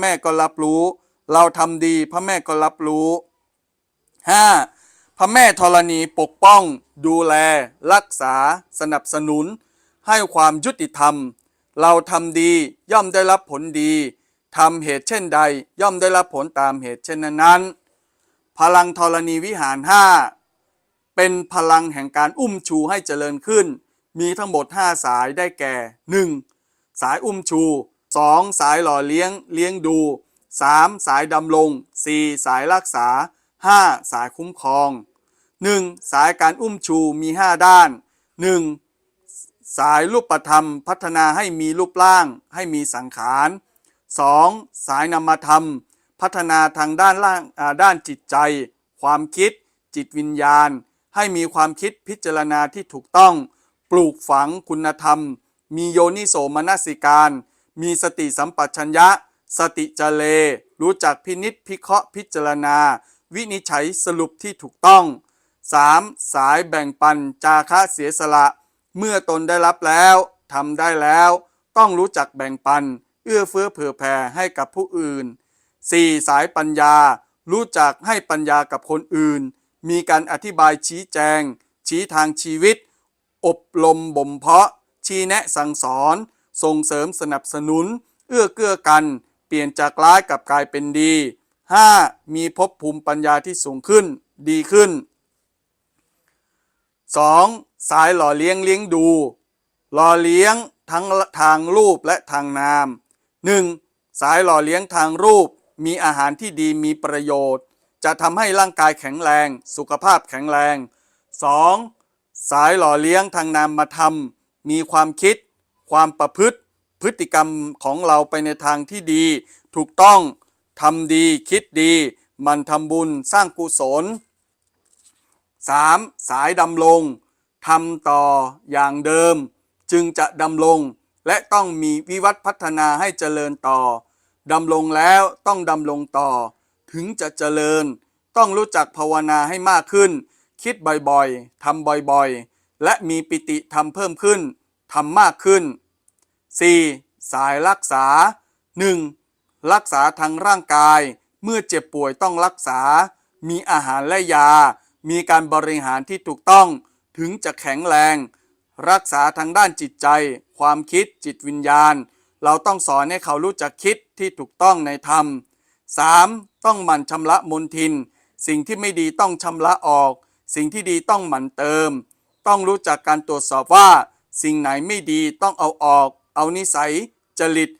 แม่ก็รับรู้ เราทำดี พระแม่ก็รับรู้ 5. พระแม่ธรณีปกป้อง ดูแล รักษา สนับสนุน ให้ความยุติธรรม เราทำดีย่อมได้รับผลดีทำเหตุเช่นใด ย่อมได้รับผลตามเหตุเช่นนั้น พลังธรณีวิหาร 5 เป็นพลังแห่งการอุ้มชูให้เจริญขึ้น มีทั้งหมด 5 สายได้แก่ 1. สายอุ้มชู 2. สายหล่อเลี้ยงเลี้ยงดู 3. สายดำรง 4. สายรักษา 5. สายคุ้มครอง 1. สายการอุ้มชูมี 5 ด้าน 1. สายรูปธรรมพัฒนาให้มีรูปร่างให้มีสังขาร 2. สายนามธรรม พัฒนาทางด้านล่างด้านจิตใจ ความคิด จิตวิญญาณ ให้มีความคิดพิจารณาที่ถูกต้อง ปลูกฝังคุณธรรม มีโยนิโสมนสิการ มีสติสัมปชัญญะ สติเจเล รู้จักพินิษพิเคราะห์พิจารณา วินิจฉัยสรุปที่ถูกต้อง 3. สายแบ่งปันจาคะเสียสละ เมื่อตนได้รับแล้วทำได้แล้ว ต้องรู้จักแบ่งปัน เอื้อเฟื้อเผื่อแผ่ให้กับผู้อื่น 4. สายปัญญา รู้จักให้ปัญญากับคนอื่น มีการอธิบายชี้แจง ชี้ทางชีวิต อบรมบ่มเพาะ ชี้แนะสั่งสอน ส่งเสริมสนับสนุน เอื้อเกื้อกัน เปลี่ยนจากร้ายกลับกลายเป็นดี 5. มีภพภูมิปัญญาที่สูงขึ้นดีขึ้น 2. สายหล่อเลี้ยงเลี้ยงดู หล่อเลี้ยงทั้งทางรูปและทางนาม 1. สายหล่อเลี้ยงทางรูป มีอาหารที่ดีมีประโยชน์ จะทำให้ร่างกายแข็งแรง สุขภาพแข็งแรง 2. สายหล่อเลี้ยงทางนามธรรมมีความคิด ความประพฤติพฤติกรรมของเราไปในทางที่ดี ถูกต้องทำดีคิดดีมันทำบุญสร้างกุศล 3. สายดำรงทำต่ออย่างเดิม จึงจะดำรงและต้องมีวิวัฒพัฒนาให้เจริญต่อดำรงแล้วต้องดำรงต่อ ถึงจะเจริญ ต้องรู้จักภาวนาให้มากขึ้น คิดบ่อยๆทำบ่อยๆ และมีปิติทำเพิ่มขึ้น ทำมากขึ้น 4. สายรักษา 1. รักษาทางร่างกาย เมื่อเจ็บป่วยต้องรักษา มีอาหารและยา มีการบริหารที่ถูกต้องถึงจะแข็งแรง รักษาทางด้านจิตใจ ความคิดจิตวิญญาณ เราต้องสอนให้เขารู้จักคิดที่ถูกต้องในธรรม 3. ต้องหมั่นชำระมนทิน สิ่งที่ไม่ดีต้องชำระออก สิ่งที่ดีต้องหมั่นเติม ต้องรู้จักการตรวจสอบว่า สิ่งไหนไม่ดีต้องเอาออก เอานิสัย จริต